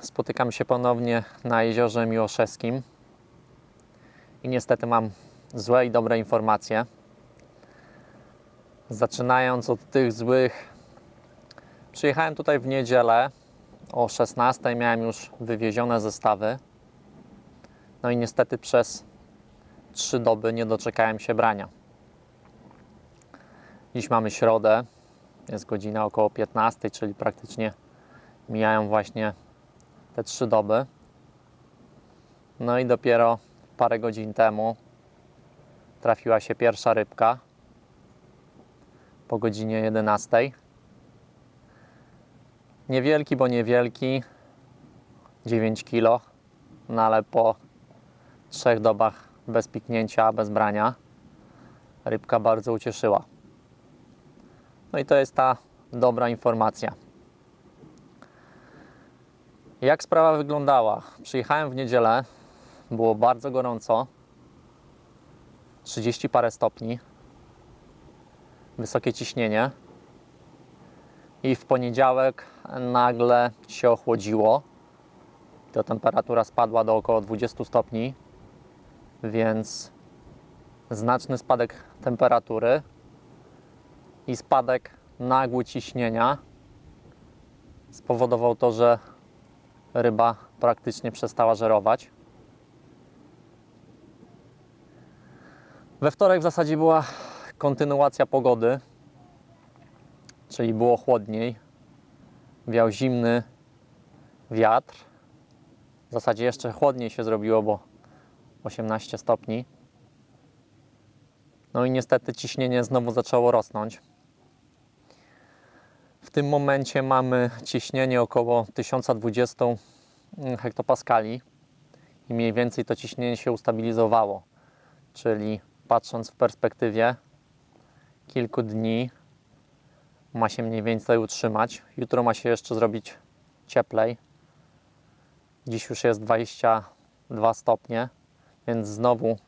Spotykam się ponownie na jeziorze Miłoszewskim i niestety mam złe i dobre informacje. Zaczynając od tych złych, przyjechałem tutaj w niedzielę o 16, miałem już wywiezione zestawy. No i niestety przez 3 doby nie doczekałem się brania. Dziś mamy środę, jest godzina około 15, czyli praktycznie mijają właśnie te trzy doby. No i dopiero parę godzin temu trafiła się pierwsza rybka po godzinie 11. Niewielki, bo niewielki, 9 kg, no ale po trzech dobach bez piknięcia, bez brania, rybka bardzo ucieszyła. No i to jest ta dobra informacja. Jak sprawa wyglądała? Przyjechałem w niedzielę, było bardzo gorąco, 30 parę stopni, wysokie ciśnienie i w poniedziałek nagle się ochłodziło. To temperatura spadła do około 20 stopni, więc znaczny spadek temperatury i spadek nagły ciśnienia spowodował to, że ryba praktycznie przestała żerować. We wtorek w zasadzie była kontynuacja pogody, czyli było chłodniej. Wiał zimny wiatr. W zasadzie jeszcze chłodniej się zrobiło, bo 18 stopni. No i niestety ciśnienie znowu zaczęło rosnąć. Tym momencie mamy ciśnienie około 1020 hektopaskali i mniej więcej to ciśnienie się ustabilizowało. Czyli patrząc w perspektywie kilku dni ma się mniej więcej utrzymać. Jutro ma się jeszcze zrobić cieplej. Dziś już jest 22 stopnie, więc znowu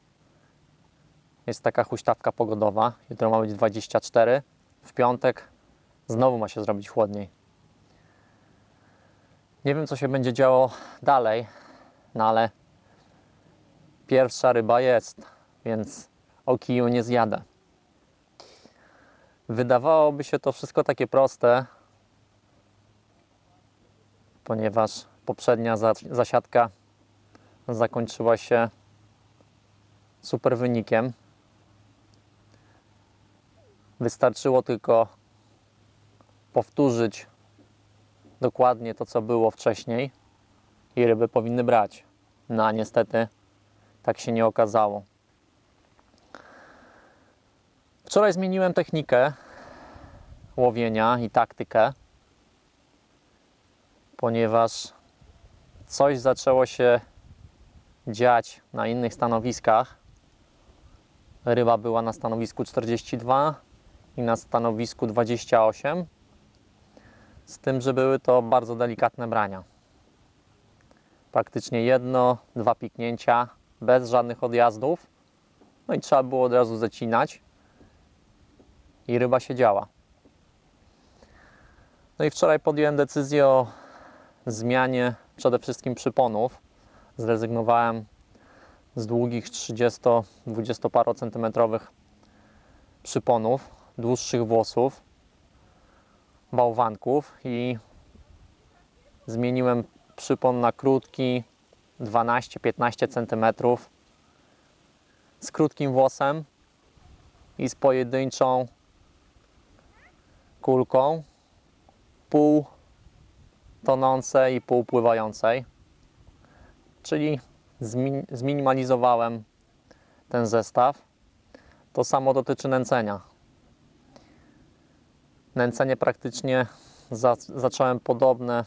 jest taka huśtawka pogodowa. Jutro ma być 24. W piątek znowu ma się zrobić chłodniej. Nie wiem, co się będzie działo dalej, no ale pierwsza ryba jest, więc o kiju nie zjadę. Wydawałoby się to wszystko takie proste, ponieważ poprzednia zasiadka zakończyła się super wynikiem. Wystarczyło tylko powtórzyć dokładnie to, co było wcześniej i ryby powinny brać. No a niestety tak się nie okazało. Wczoraj zmieniłem technikę łowienia i taktykę, ponieważ coś zaczęło się dziać na innych stanowiskach. Ryba była na stanowisku 42 i na stanowisku 28 z tym, że były to bardzo delikatne brania. Praktycznie jedno, dwa piknięcia, bez żadnych odjazdów. No i trzeba było od razu zacinać i ryba się działa. No i wczoraj podjąłem decyzję o zmianie przede wszystkim przyponów. Zrezygnowałem z długich 30-20 paro centymetrowych przyponów, dłuższych włosów bałwanków i zmieniłem przypon na krótki 12-15 cm z krótkim włosem i z pojedynczą kulką pół tonącej i pół pływającej. Czyli zminimalizowałem ten zestaw. To samo dotyczy nęcenia nęcenie praktycznie za, zacząłem podobne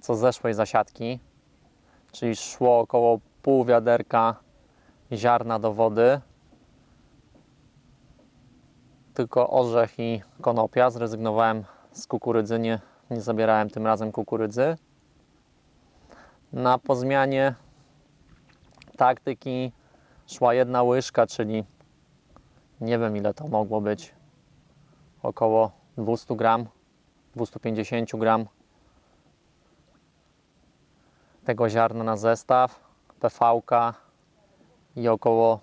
co zeszłej zasiadki, czyli szło około pół wiaderka ziarna do wody, tylko orzech i konopia. Zrezygnowałem z kukurydzy, nie, nie zabierałem tym razem kukurydzy. Na pozmianie taktyki szła jedna łyżka, czyli nie wiem ile to mogło być, około 200 gram, 250 gram tego ziarna na zestaw, PV i około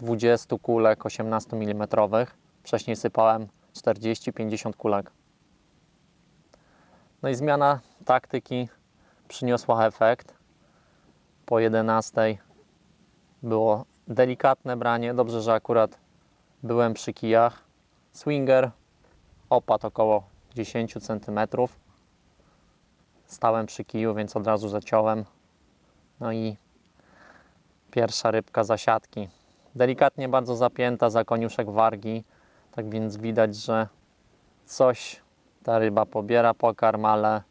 20 kulek 18 mm. Wcześniej sypałem 40-50 kulek. No i zmiana taktyki przyniosła efekt. Po 11 było delikatne branie. Dobrze, że akurat byłem przy kijach. Swinger opadł około 10 cm. Stałem przy kiju, więc od razu zaciąłem. No i pierwsza rybka zasiadki. Delikatnie bardzo zapięta za koniuszek wargi. Tak więc widać, że coś ta ryba pobiera pokarm, ale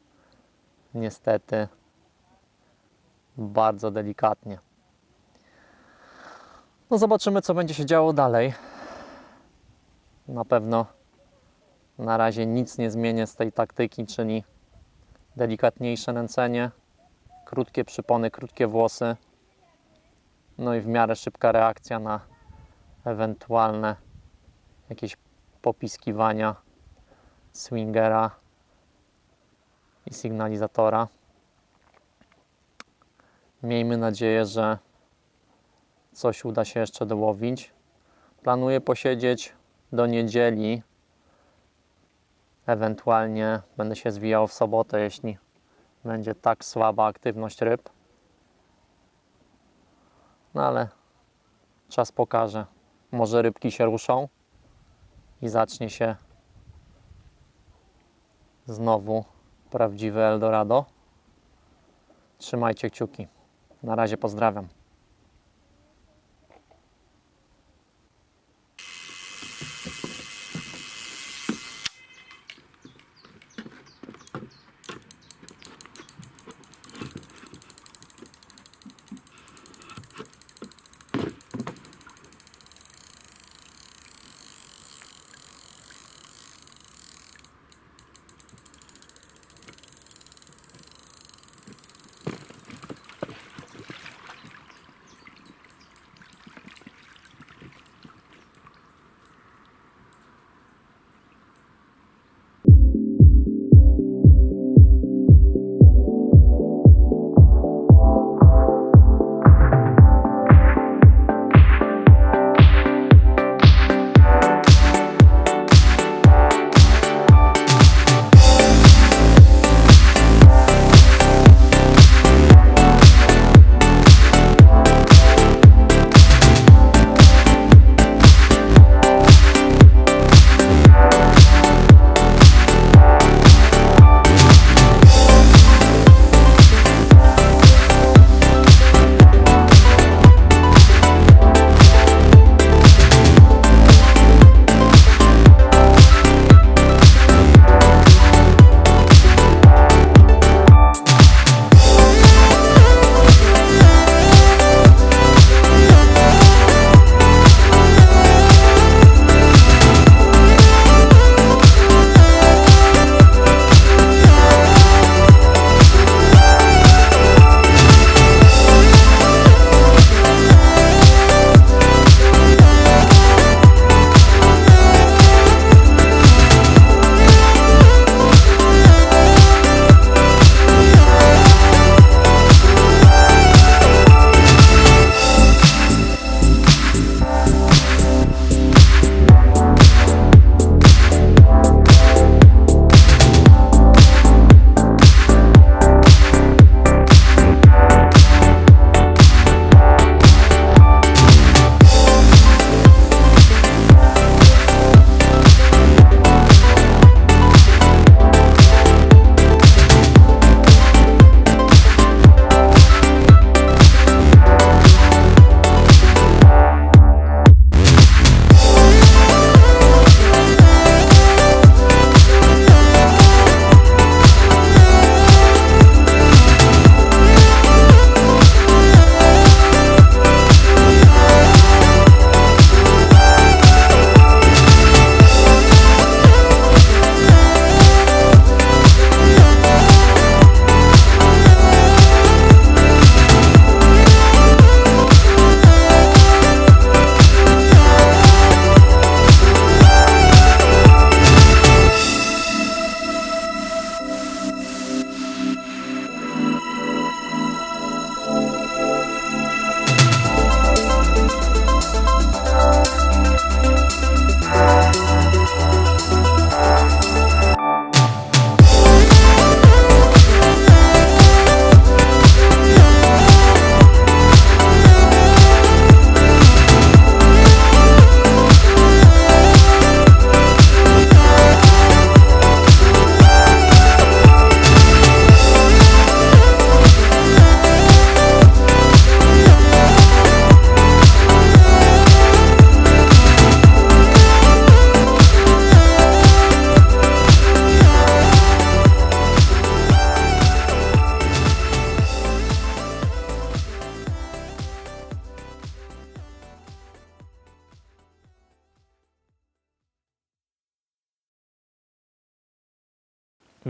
niestety bardzo delikatnie. No zobaczymy, co będzie się działo dalej. Na pewno na razie nic nie zmienię z tej taktyki, czyli delikatniejsze nęcenie, krótkie przypony, krótkie włosy, no i w miarę szybka reakcja na ewentualne jakieś popiskiwania swingera i sygnalizatora. Miejmy nadzieję, że coś uda się jeszcze dołowić. Planuję posiedzieć do niedzieli. Ewentualnie będę się zwijał w sobotę, jeśli będzie tak słaba aktywność ryb. No ale czas pokaże. Może rybki się ruszą i zacznie się znowu prawdziwe Eldorado. Trzymajcie kciuki. Na razie pozdrawiam.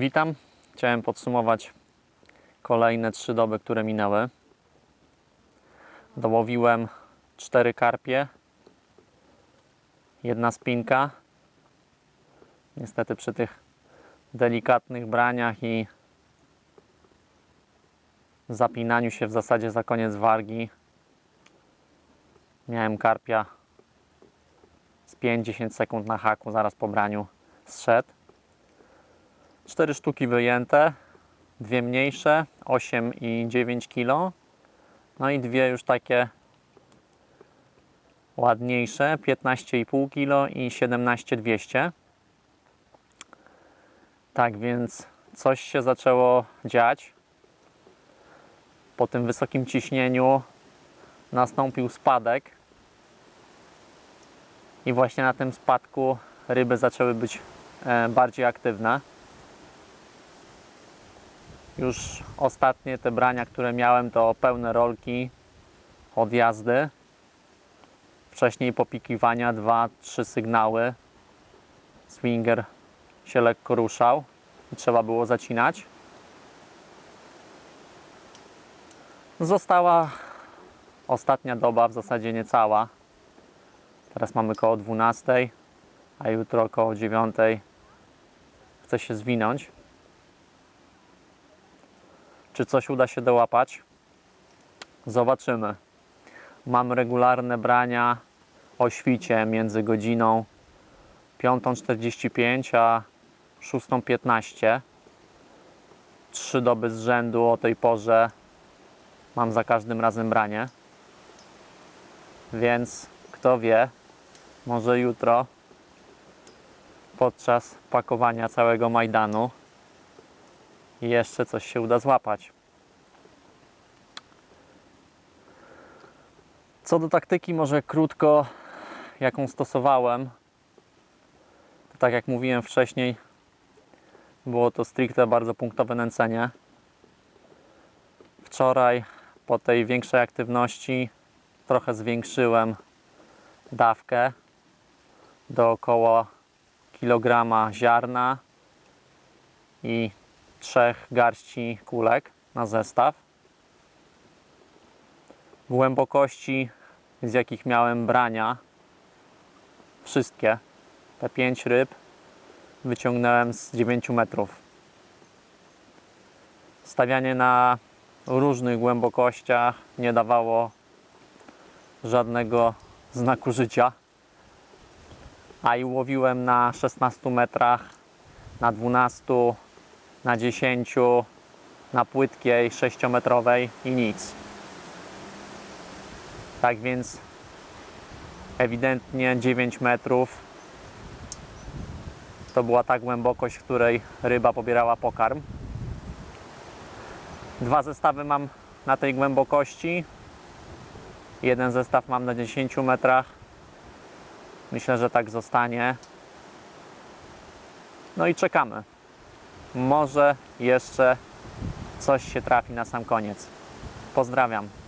Witam. Chciałem podsumować kolejne trzy doby, które minęły. Dołowiłem cztery karpie, jedna spinka. Niestety przy tych delikatnych braniach i zapinaniu się w zasadzie za koniec wargi miałem karpia z 5-10 sekund na haku, zaraz po braniu zszedł. Cztery sztuki wyjęte, dwie mniejsze, 8 i 9 kg. No i dwie już takie ładniejsze, 15,5 kg i 17,200. Tak więc coś się zaczęło dziać. Po tym wysokim ciśnieniu nastąpił spadek. I właśnie na tym spadku ryby zaczęły być e, bardziej aktywne. Już ostatnie te brania, które miałem, to pełne rolki od jazdy. Wcześniej popikiwania, dwa, trzy sygnały. Swinger się lekko ruszał i trzeba było zacinać. Została ostatnia doba, w zasadzie niecała. Teraz mamy koło 12, a jutro koło 9 chce się zwinąć. Czy coś uda się dołapać? Zobaczymy. Mam regularne brania o świcie między godziną 5.45 a 6.15. Trzy doby z rzędu o tej porze mam za każdym razem branie. Więc kto wie, może jutro podczas pakowania całego Majdanu jeszcze coś się uda złapać. Co do taktyki, może krótko, jaką stosowałem, to tak jak mówiłem wcześniej, było to stricte bardzo punktowe nęcenie. Wczoraj po tej większej aktywności trochę zwiększyłem dawkę do około kilograma ziarna i trzech garści kulek na zestaw. Głębokości, z jakich miałem brania, wszystkie te pięć ryb wyciągnąłem z 9 metrów. Stawianie na różnych głębokościach nie dawało żadnego znaku życia. A i łowiłem na 16 metrach, na 12, na 10, na płytkiej 6-metrowej i nic. Tak więc ewidentnie 9 metrów to była ta głębokość, w której ryba pobierała pokarm. Dwa zestawy mam na tej głębokości. Jeden zestaw mam na 10 metrach. Myślę, że tak zostanie. No i czekamy. Może jeszcze coś się trafi na sam koniec. Pozdrawiam.